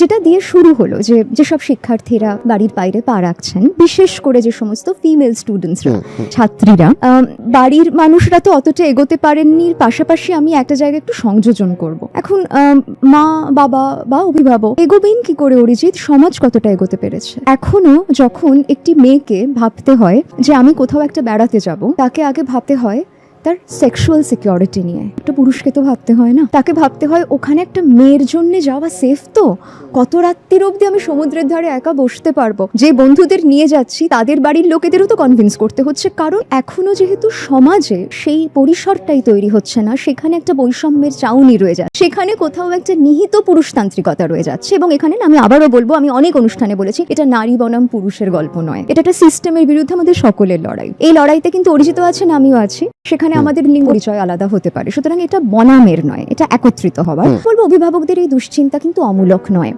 যেটা দিয়ে শুরু হলো যে যেসব শিক্ষার্থীরা বাড়ির বাইরে পা রাখছেন বিশেষ করে যে সমস্ত ফিমেল স্টুডেন্টসরা ছাত্রীরা বাড়ির মানুষরা তো অতটা এগোতে পারেননি। পাশাপাশি আমি একটা জায়গায় একটু সংযোজন করব। এখন মা বাবা বা অভিভাবক এগোবেন কি করে অরিজিৎ? সমাজ কতটা এগোতে পেরেছে? এখনও যখন একটি মেয়েকে ভাবতে হয় যে আমি কোথাও একটা বেড়াতে যাব তাকে আগে ভাবতে হয় তার সেক্সুয়াল সিকিউরিটি নিয়ে। একটা পুরুষকে তো ভাবতে হয় না। তাকে ভাবতে হয় ওখানে একটা মেয়ের জন্য যাওয়া সেফ তো? কত রাত্রির অবধি আমি সমুদ্রের ধারে একা বসতে পারব? যে বন্ধুদের নিয়ে যাচ্ছি, তাদের বাড়ির লোকেদেরও তো কনভিন্স করতে হচ্ছে। কারণ এখনও যেহেতু সমাজে সেই পরিসরটাই তৈরি হচ্ছে না, সেখানে একটা বৈষম্যের চাউনি রয়ে যাচ্ছে। সেখানে কোথাও একটা নিহিত পুরুষতান্ত্রিকতা রয়ে যাচ্ছে এবং এখানে আমি আবারও বলব, আমি অনেক অনুষ্ঠানে বলেছি, এটা নারী বনাম পুরুষের গল্প নয়। এটা একটা সিস্টেমের বিরুদ্ধে আমাদের সকলের লড়াই। এই লড়াইতে কিন্তু অরিজিত আছেন, আমিও আছি। সেখানে আমাদের লিঙ্গ পরিচয় আলাদা হতে পারে। সুতরাং এটা বনামের নয় এটা একত্রিত হওয়ার। বলব অভিভাবকদের এই দুশ্চিন্তা কিন্তু অমূলক নয়।